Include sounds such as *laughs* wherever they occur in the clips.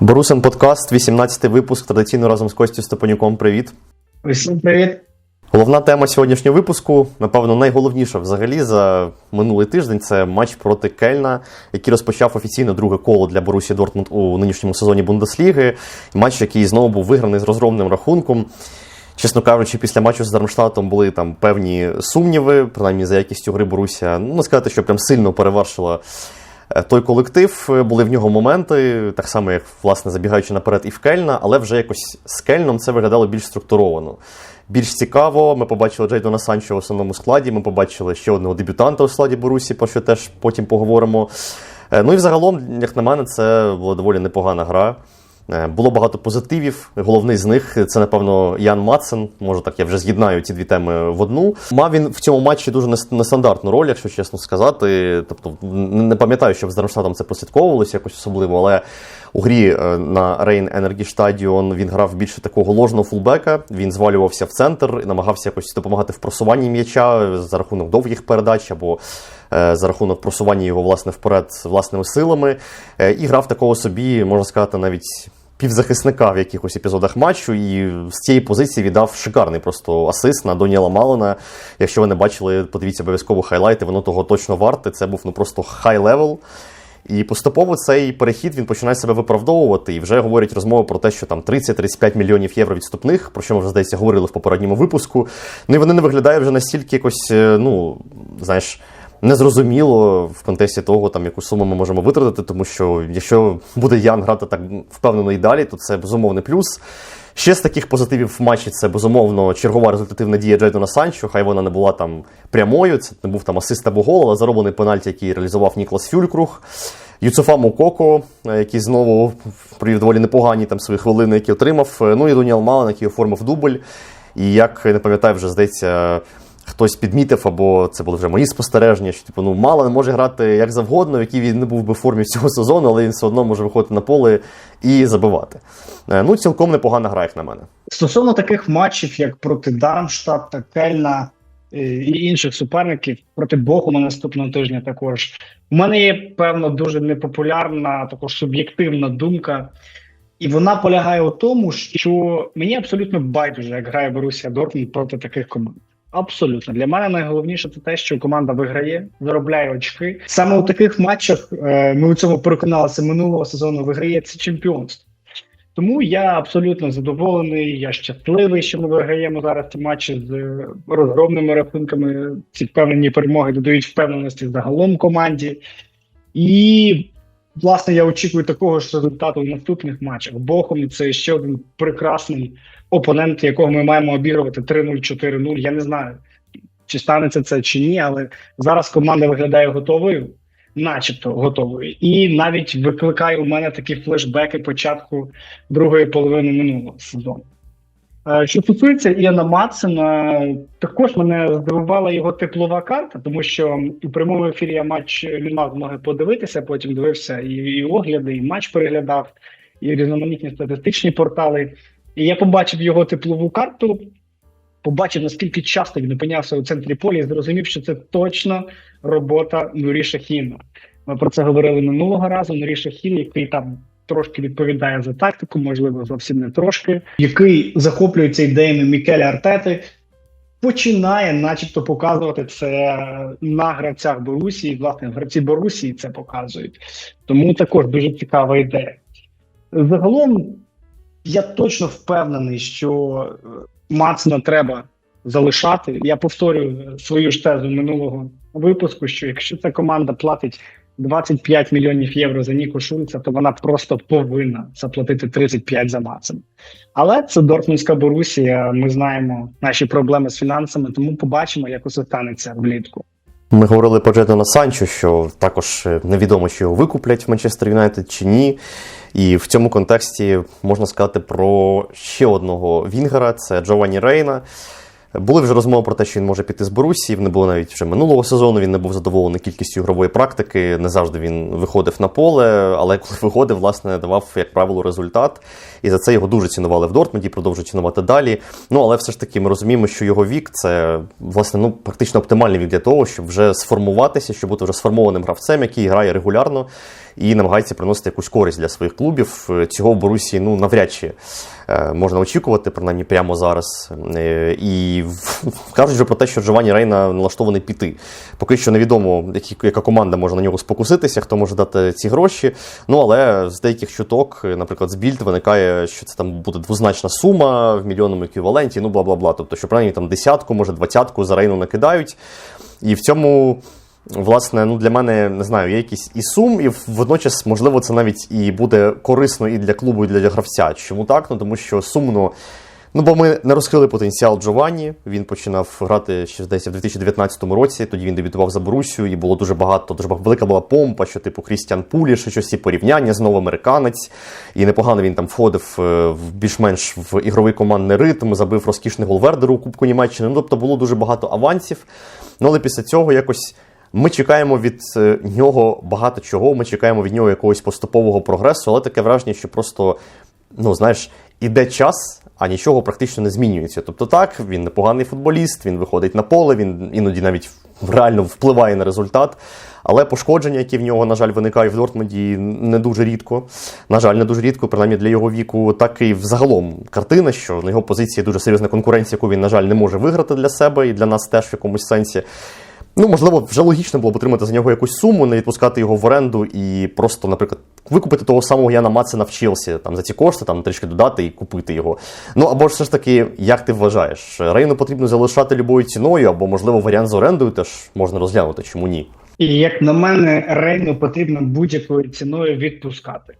Борусин подкаст, 18-й випуск. Традиційно разом з Костю Степанюком. Привіт. Усім привіт. Головна тема сьогоднішнього випуску, напевно, найголовніша взагалі за минулий тиждень це матч проти Кельна, який розпочав офіційно друге коло для Борусі Дортмунд у нинішньому сезоні Бундесліги. Матч, який знову був виграний з розгромним рахунком. Чесно кажучи, після матчу з Дармштатом були там певні сумніви, принаймні за якістю гри Борусія. Ну, не сказати, що прям сильно перевершила той колектив. Е, Були в нього моменти, так само, як, власне, забігаючи наперед і в Кельна, але вже якось з Кельном це виглядало більш структуровано. Більш цікаво, ми побачили Джейдона Санчо в основному складі. Ми побачили ще одного дебютанта у складі Борусі, про що теж потім поговоримо. Е, Ну і взагалом, як на мене, це була доволі непогана гра. Е, Було багато позитивів. Головний з них це, напевно, Ян Матсен. Може так, я вже з'єднаю ці дві теми в одну. Мав він в цьому матчі дуже нестандартну роль, якщо чесно сказати. Тобто, не пам'ятаю, щоб з Дармштадтом це прослідковувалося якось особливо, але у грі е, на Рейн Енергі Стадіон він грав більше такого ложного фулбека. Він звалювався в центр і намагався якось допомагати в просуванні м'яча за рахунок довгих передач або е, за рахунок просування його власне вперед власними силами. Е, І грав такого собі, можна сказати, навіть півзахисника в якихось епізодах матчу, і з цієї позиції віддав шикарний просто асист на Доніела Малена. Якщо ви не бачили, подивіться обов'язково хайлайти, воно того точно варте. Це був ну просто хай левел. І поступово цей перехід він починає себе виправдовувати. І вже говорять розмови про те, що там 30-35 мільйонів євро відступних, про що ми вже здається говорили в попередньому випуску. Ну і вони не виглядають вже настільки якось, е, ну знаєш. Незрозуміло в контексті того, там яку суму ми можемо витратити, тому що якщо буде Ян грати так впевнено і далі, то це безумовний плюс. Ще з таких позитивів в матчі це безумовно чергова результативна дія Джейдона Санчо. Хай вона не була там прямою, це не був там асист або гол, але зароблений пенальті, який реалізував Ніклас Фюлькрух. Юцефа Мукоко, е, який знову провів доволі непогані там свої хвилини, які отримав. Е, Ну і Дуніал Мален, який оформив дубль. І як не пам'ятаю, вже здається, хтось підмітив, або це були вже мої спостереження, що типу, ну, Мален може грати як завгодно, в якій він не був би в формі цього сезону, але він все одно може виходити на поле і забивати. Е, Ну, цілком непогана гра, як на мене. Стосовно таких матчів, як проти Дармштадта, Кельна е, і інших суперників, проти Бохума наступного тижня також. У мене є певна дуже непопулярна, також суб'єктивна думка. І вона полягає у тому, що мені абсолютно байдуже, як грає Борусія Дортмунд проти таких команд. Абсолютно для мене найголовніше це те, що команда виграє, заробляє очки. Саме у таких матчах е, ми у цьому переконалися минулого сезону. Виграє це чемпіонство. Тому я абсолютно задоволений. Я щасливий, що ми виграємо зараз ці матчі з е, розгромними рахунками. Ці впевнені перемоги додають впевненості загалом команді. І власне я очікую такого ж результату в наступних матчах. Бохом це ще один прекрасний опонент, якого ми маємо обігрувати 3-0, 4-0. Я не знаю, чи станеться це чи ні, але зараз команда виглядає готовою, начебто готовою, і навіть викликає у мене такі флешбеки початку другої половини минулого сезону. Е, Що стосується Іана Матсена, також мене здивувала його теплова карта, тому що у прямому ефірі я матч не мав змоги подивитися. Потім дивився і, і огляди, і матч переглядав, і різноманітні статистичні портали. І я побачив його теплову карту, побачив, наскільки часто він опинявся у центрі поля, і зрозумів, що це точно робота Нурі Шахіна. Ми про це говорили минулого разу. Нурі Шахін, який там трошки відповідає за тактику, можливо, зовсім не трошки, який захоплюється ідеями Мікеля Артети, починає, начебто, показувати це на гравцях Борусії. Власне, гравці Борусії це показують. Тому також дуже цікава ідея. Загалом, я точно впевнений, що е, Мацна треба залишати. Я повторюю свою ж тезу минулого випуску: що якщо ця команда платить 25 мільйонів євро за Ніко Шульца, то вона просто повинна заплатити 35 за Мацем. Але це Дортмундська Борусія. Ми знаємо наші проблеми з фінансами, тому побачимо, як усе станеться влітку. Ми говорили про Джейдона Санчо, що також е, невідомо, чи його викуплять в Манчестер Юнайтед чи ні. І в цьому контексті можна сказати про ще одного Вінгера це Джованні Рейна. Були вже розмови про те, що він може піти з Борусі. Вони були навіть вже минулого сезону. Він не був задоволений кількістю ігрової практики. Не завжди він виходив на поле, але *laughs* коли виходив, власне, давав, як правило, результат. І за це його дуже цінували в Дортмунді, продовжують цінувати далі. Ну але все ж таки ми розуміємо, що його вік це власне ну практично оптимальний вік для того, щоб вже сформуватися, щоб бути вже сформованим гравцем, який грає регулярно і намагається приносити якусь користь для своїх клубів. Цього в Борусі ну навряд чи можна очікувати, принаймні прямо зараз. Е, І *laughs* кажуть вже про те, що Джованні Рейна налаштований піти. Поки що невідомо, яка команда може на нього спокуситися, хто може дати ці гроші. Ну але з деяких чуток, е, наприклад, з Більд виникає, що це там буде двозначна сума в мільйонному еквіваленті, ну бла бла бла. Тобто, що принаймні там десятку, може двадцятку за Рейну накидають. І в цьому. Власне, ну для мене не знаю, є якийсь і сум, і водночас, можливо, це навіть і буде корисно і для клубу, і для гравця. Чому так? Ну тому що сумно. Ну, бо ми не розкрили потенціал Джованні. Він починав грати ще десь в 2019 році. Тоді він дебютував за Борусю, і було дуже багато, дуже велика була помпа, що типу Крістіан Пуліш, і щось і порівняння знову американець. І непогано він там входив е, в більш-менш в ігровий командний ритм, забив розкішний гол Вердеру у Кубку Німеччини. Ну, тобто було дуже багато авансів. Ну, але після цього якось. Ми чекаємо від е, нього багато чого. Ми чекаємо від нього якогось поступового прогресу, але таке враження, що просто, ну знаєш, іде час, а нічого практично не змінюється. Тобто, так, він непоганий футболіст, він виходить на поле, він іноді навіть реально впливає на результат. Але пошкодження, які в нього, на жаль, виникають в Дортмунді, не дуже рідко. На жаль, не дуже рідко, принаймні для його віку, так і взагалом картина, що на його позиції дуже серйозна конкуренція, яку він, на жаль, не може виграти для себе і для нас теж в якомусь сенсі. Ну, можливо, вже логічно було б отримати за нього якусь суму, не відпускати його в оренду і просто, наприклад, викупити того самого Яна Мацена в Челсі там за ці кошти, там трішки додати і купити його. Ну або ж все ж таки, як ти вважаєш, Рейну потрібно залишати любою ціною, або можливо варіант з орендою теж можна розглянути, чому ні? І як на мене, Рейну потрібно будь-якою ціною відпускати.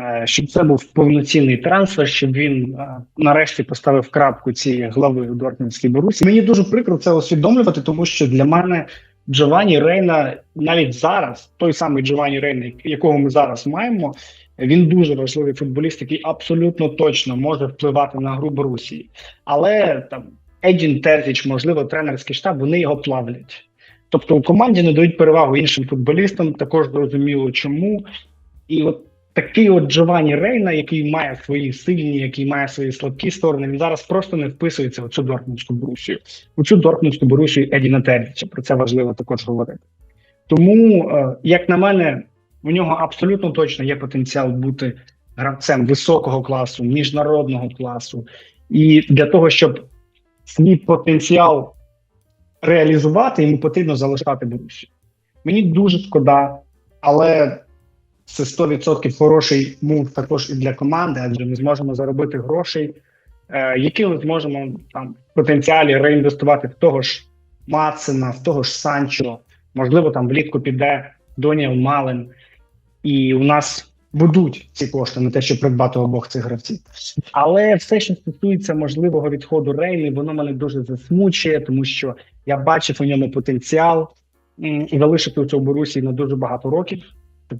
Е, Щоб це був повноцінний трансфер, щоб він е, нарешті поставив крапку цієї глави у Дортмундській Борусі. Мені дуже прикро це усвідомлювати, тому що для мене Джованні Рейна навіть зараз, той самий Джованні Рейна, якого ми зараз маємо, він дуже важливий футболіст, який абсолютно точно може впливати на гру Борусії. Але там Едін Терзіч, можливо, тренерський штаб, вони його плавлять. Тобто у команді не дають перевагу іншим футболістам, також зрозуміло чому. І от такий от Джованні Рейна, який має свої сильні, який має свої слабкі сторони, він зараз просто не вписується в цю Дортмундську Борусію. У цю Дортмундську Борусію Едіна Терзіча. Про це важливо також говорити. Тому, е, як на мене, у нього абсолютно точно є потенціал бути гравцем високого класу, міжнародного класу. І для того, щоб свій потенціал реалізувати, йому потрібно залишати Борусію. Мені дуже шкода, але це 100% хороший мув також і для команди, адже ми зможемо заробити грошей, е, які ми зможемо там в потенціалі реінвестувати в того ж Мацина, в того ж Санчо. Можливо, там влітку піде Доніел Малин, і у нас будуть ці кошти на те, щоб придбати обох цих гравців. Але все, що стосується можливого відходу Рейни, воно мене дуже засмучує, тому що я бачив у ньому потенціал і залишити у цьому Борусі на дуже багато років.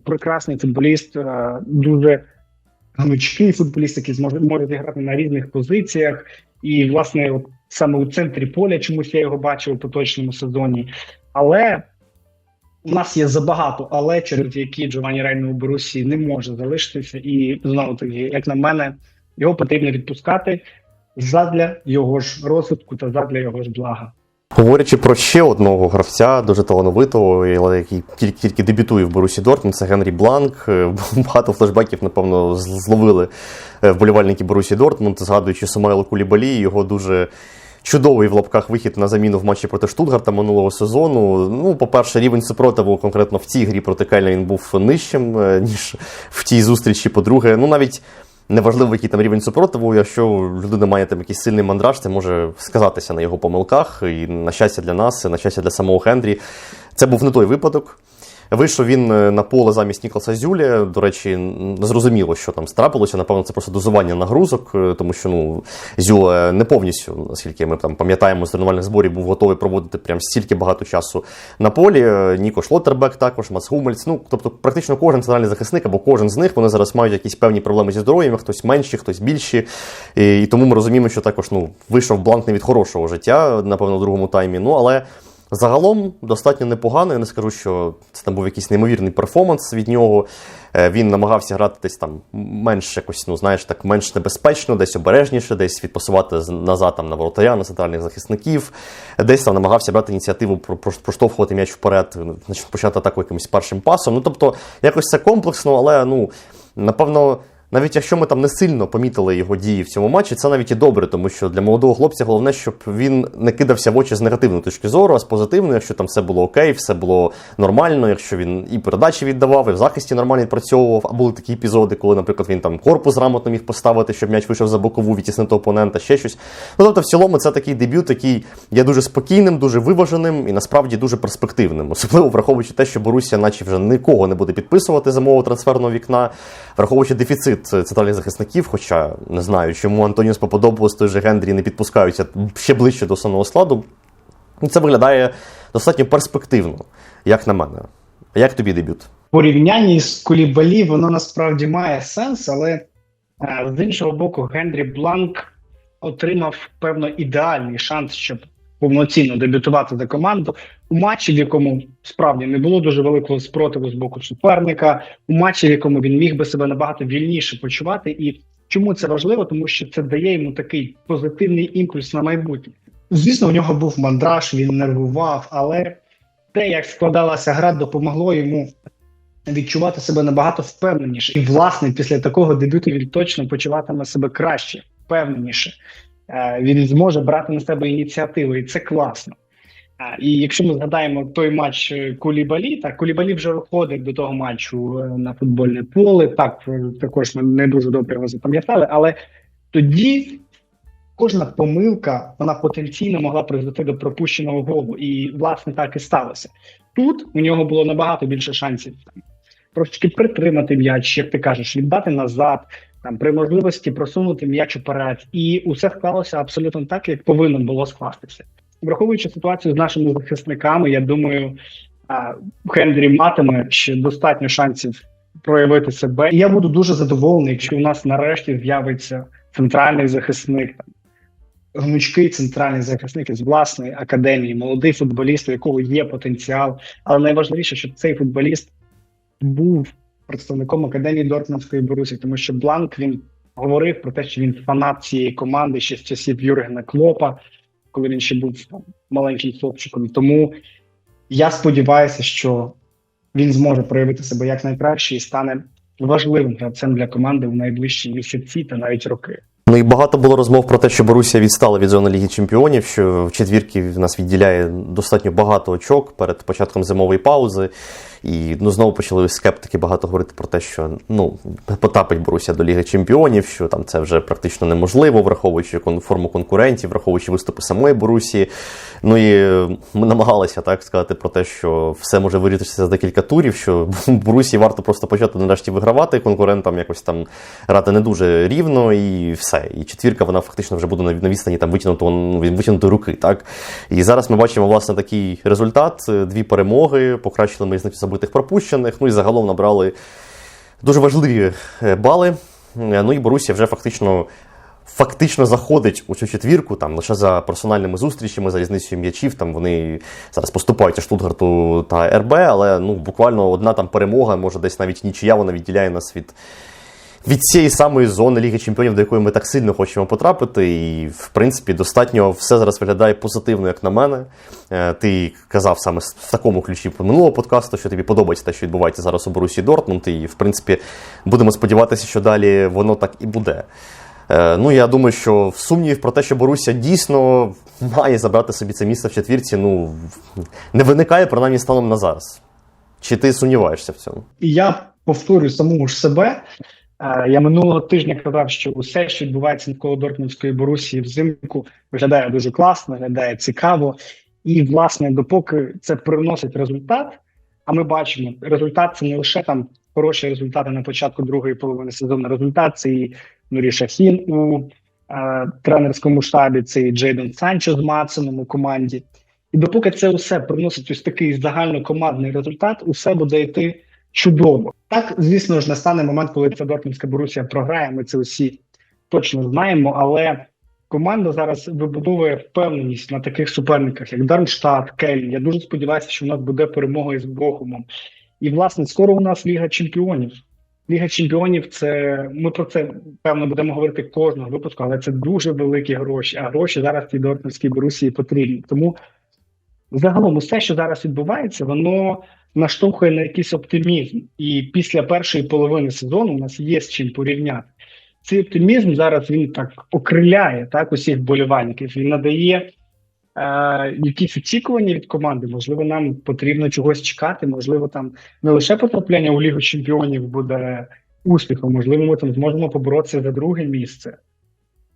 Прекрасний футболіст, е, дуже гнучкий футболіст, який зможе може зіграти на різних позиціях. І, власне, от саме у центрі поля чомусь я його бачив у поточному сезоні. Але у нас є забагато, але через які Джованні Рейно у Борусі не може залишитися. І знову таки, як на мене, його потрібно відпускати задля його ж розвитку та задля його ж блага. Говорячи про ще одного гравця, дуже талановитого, який тільки, тільки дебютує в Борусі Дортмунд, це Генрі Бланк. Е, *laughs* Багато флешбеків, напевно, зловили е, вболівальники Борусі Дортмунд, згадуючи Сумайла Кулібалі, його дуже. Чудовий в лапках вихід на заміну в матчі проти Штутгарта минулого сезону. Ну, по-перше, рівень супротиву конкретно в цій грі проти Кельна він був нижчим, е, ніж в тій зустрічі. По-друге, ну навіть неважливо, який там рівень супротиву, якщо людина має там якийсь сильний мандраж, це може сказатися на його помилках. І на щастя для нас, і на щастя для самого Хендрі. Це був не той випадок. Вийшов він е, на поле замість Ніколаса Зюлі. До речі, зрозуміло, що там страпилося. Напевно, це просто дозування нагрузок, е, тому що ну Зюле не повністю, наскільки ми там пам'ятаємо, з тренувальних зборів був готовий проводити прям стільки багато часу на полі. Е, Ніко Шлоттербек також, Мац Гумельц. Ну тобто, практично кожен центральний захисник або кожен з них вони зараз мають якісь певні проблеми зі здоров'ям, хтось менші, хтось більші. І тому ми розуміємо, що також ну вийшов бланк не від хорошого життя, напевно, в другому таймі. Ну але. Загалом достатньо непогано. Я не скажу, що це там був якийсь неймовірний перформанс від нього. Е, Він намагався грати десь там менш якось, ну знаєш, так менш небезпечно, десь обережніше, десь відпасувати назад там на воротаря, на центральних захисників, десь там намагався брати ініціативу про- про- проштовхувати м'яч вперед, почати атаку якимось першим пасом. Ну тобто, якось це комплексно, але ну напевно. Навіть якщо ми там не сильно помітили його дії в цьому матчі, це навіть і добре, тому що для молодого хлопця головне, щоб він не кидався в очі з негативної точки зору, а з позитивної, якщо там все було окей, все було нормально, якщо він і передачі віддавав, і в захисті нормально відпрацьовував. А були такі епізоди, коли, наприклад, він там корпус грамотно міг поставити, щоб м'яч вийшов за бокову, відтіснити опонента, ще щось. Ну тобто, в цілому, це такий дебют, який є дуже спокійним, дуже виваженим і насправді дуже перспективним. Особливо враховуючи те, що Борусsia, наче вже нікого не буде підписувати зимового трансферного вікна, враховуючи дефіцит центральних захисників, хоча не знаю, чому Антоніус Поподобус, той же Гендрі не підпускаються ще ближче до основного складу. Це виглядає достатньо перспективно, як на мене. Як тобі дебют? порівнянні з Кулібалі воно насправді має сенс, але е, з іншого боку, Генрі Бланк отримав певно ідеальний шанс, щоб повноцінно дебютувати за команду у матчі, в якому справді не було дуже великого спротиву з боку суперника, у матчі, в якому він міг би себе набагато вільніше почувати. І чому це важливо? Тому що це дає йому такий позитивний імпульс на майбутнє. Звісно, у нього був мандраж, він нервував, але те, як складалася гра, допомогло йому відчувати себе набагато впевненіше. І, власне, після такого дебюту він точно почуватиме себе краще, впевненіше. Е, Він зможе брати на себе ініціативу, і це класно. Е, І якщо ми згадаємо той матч е, Кулібалі, так Кулібалі вже виходить до того матчу на футбольне поле. Так, також ми не дуже добре його запам'ятали, але тоді кожна помилка вона потенційно могла призвести до пропущеного голу. І власне так і сталося. Тут у нього було набагато більше шансів там, трошки притримати м'яч, як ти кажеш, віддати назад, там при можливості просунути м'яч уперед, і усе склалося абсолютно так, як повинно було скластися. Враховуючи ситуацію з нашими захисниками, я думаю, Хендрі матиме ще достатньо шансів проявити себе. І я буду дуже задоволений, якщо у нас нарешті з'явиться центральний захисник, гнучкий центральний захисник із власної академії, молодий футболіст, у якого є потенціал. Але найважливіше, щоб цей футболіст був представником академії Дортмундської Борусі, тому що Бланк він говорив про те, що він фанат цієї команди ще з часів Юргена Клопа, коли він ще був там, маленьким хлопчиком. Тому я сподіваюся, що він зможе проявити себе як найкраще і стане важливим гравцем для команди в найближчі місяці та навіть роки. Ну і багато було розмов про те, що Борусія відстала від зони Ліги Чемпіонів, що в четвірки нас відділяє достатньо багато очок перед початком зимової паузи. І ну знову почали скептики багато говорити про те, що ну потапить Борусія до Ліги Чемпіонів, що там це вже практично неможливо, враховуючи форму конкурентів, враховуючи виступи самої Борусії. Ну і ми намагалися так сказати про те, що все може вирішитися за декілька турів, що *laughs* Борусії варто просто почати нарешті вигравати конкурентам, якось там грати не дуже рівно, і все. І четвірка вона фактично вже буде на відстані там витягнутого ну, витягнутої руки. Так і зараз ми бачимо власне такий результат: дві перемоги, покращили ми з різницю забитих пропущених. Ну і загалом набрали дуже важливі е, бали. Е, Ну і Борусія вже фактично. Фактично заходить у цю четвірку там лише за персональними зустрічами, за різницею м'ячів. Там вони зараз поступають Штутгарту та РБ, але ну буквально одна там перемога, може десь навіть нічия, вона відділяє нас від від цієї самої зони Ліги Чемпіонів, до якої ми так сильно хочемо потрапити. І, в принципі, достатньо все зараз виглядає позитивно, як на мене. Е, Ти казав саме в такому ключі по минулого подкасту, що тобі подобається те, що відбувається зараз у Борусі Дортмунд. І, в принципі, будемо сподіватися, що далі воно так і буде. Е, Ну, я думаю, що сумнівів про те, що Боруся дійсно має забрати собі це місце в четвірці, ну не виникає принаймні станом на зараз. Чи ти сумніваєшся в цьому? І я повторюю самого ж себе. Е, Я минулого тижня казав, що усе, що відбувається навколо Дортмундської Борусії взимку, виглядає дуже класно, виглядає цікаво. І, власне, допоки це приносить результат, А ми бачимо, результат це не лише там хороші результати на початку другої половини сезону. Результат це і Нурі Шахін у е, тренерському штабі, це і Джейден Санчо з Маценом у команді. І допоки це все приносить ось такий загальнокомандний результат, усе буде йти чудово. Так, звісно ж, настане момент, коли ця Дортмундська Борусія програє. Ми це усі точно знаємо, але команда зараз вибудовує впевненість на таких суперниках, як Дармштадт, Кельн. Я дуже сподіваюся, що в нас буде перемога із Бохумом. І, власне, скоро у нас Ліга Чемпіонів. Ліга Чемпіонів це ми про це певно будемо говорити кожного випуску, але це дуже великі гроші. А гроші зараз цій Дортмундській Борусії потрібні. Тому загалом усе, що зараз відбувається, воно наштовхує на якийсь оптимізм. І після першої половини сезону у нас є з чим порівняти. Цей оптимізм зараз він так окриляє так усіх болівальників. Він надає е, якісь очікування від команди. Можливо, нам потрібно чогось чекати. Можливо, там не лише потрапляння у Лігу Чемпіонів буде успіхом, можливо, ми там зможемо поборотися за друге місце.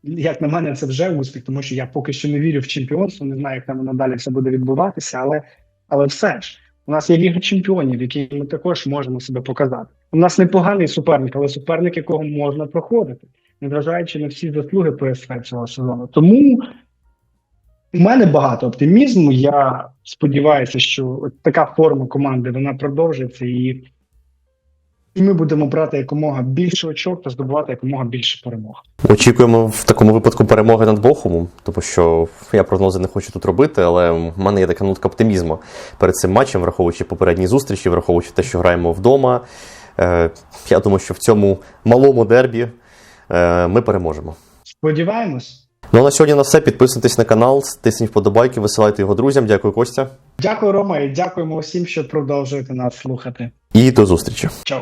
Як на мене, це вже успіх, тому що я поки що не вірю в чемпіонство, не знаю, як там воно далі все буде відбуватися, але, але все ж. У нас є Ліга Чемпіонів, в якій ми також можемо себе показати. У нас непоганий суперник, але суперник, якого можна проходити, незважаючи на всі заслуги ПСВ цього сезону. Тому у мене багато оптимізму. Я сподіваюся, що така форма команди вона продовжиться, і, і ми будемо брати якомога більше очок та здобувати якомога більше перемог. Очікуємо в такому випадку перемоги над Бохумом, тому що я прогнози не хочу тут робити, але в мене є така нотка оптимізму перед цим матчем, враховуючи попередні зустрічі, враховуючи те, що граємо вдома. Е, Я думаю, що в цьому малому дербі е, ми переможемо. Сподіваємось. Ну а на сьогодні на все. Підписуйтесь на канал, тисніть вподобайки, висилайте його друзям. Дякую, Костя. Дякую, Рома, і дякуємо усім, що продовжуєте нас слухати. І до зустрічі. Чао.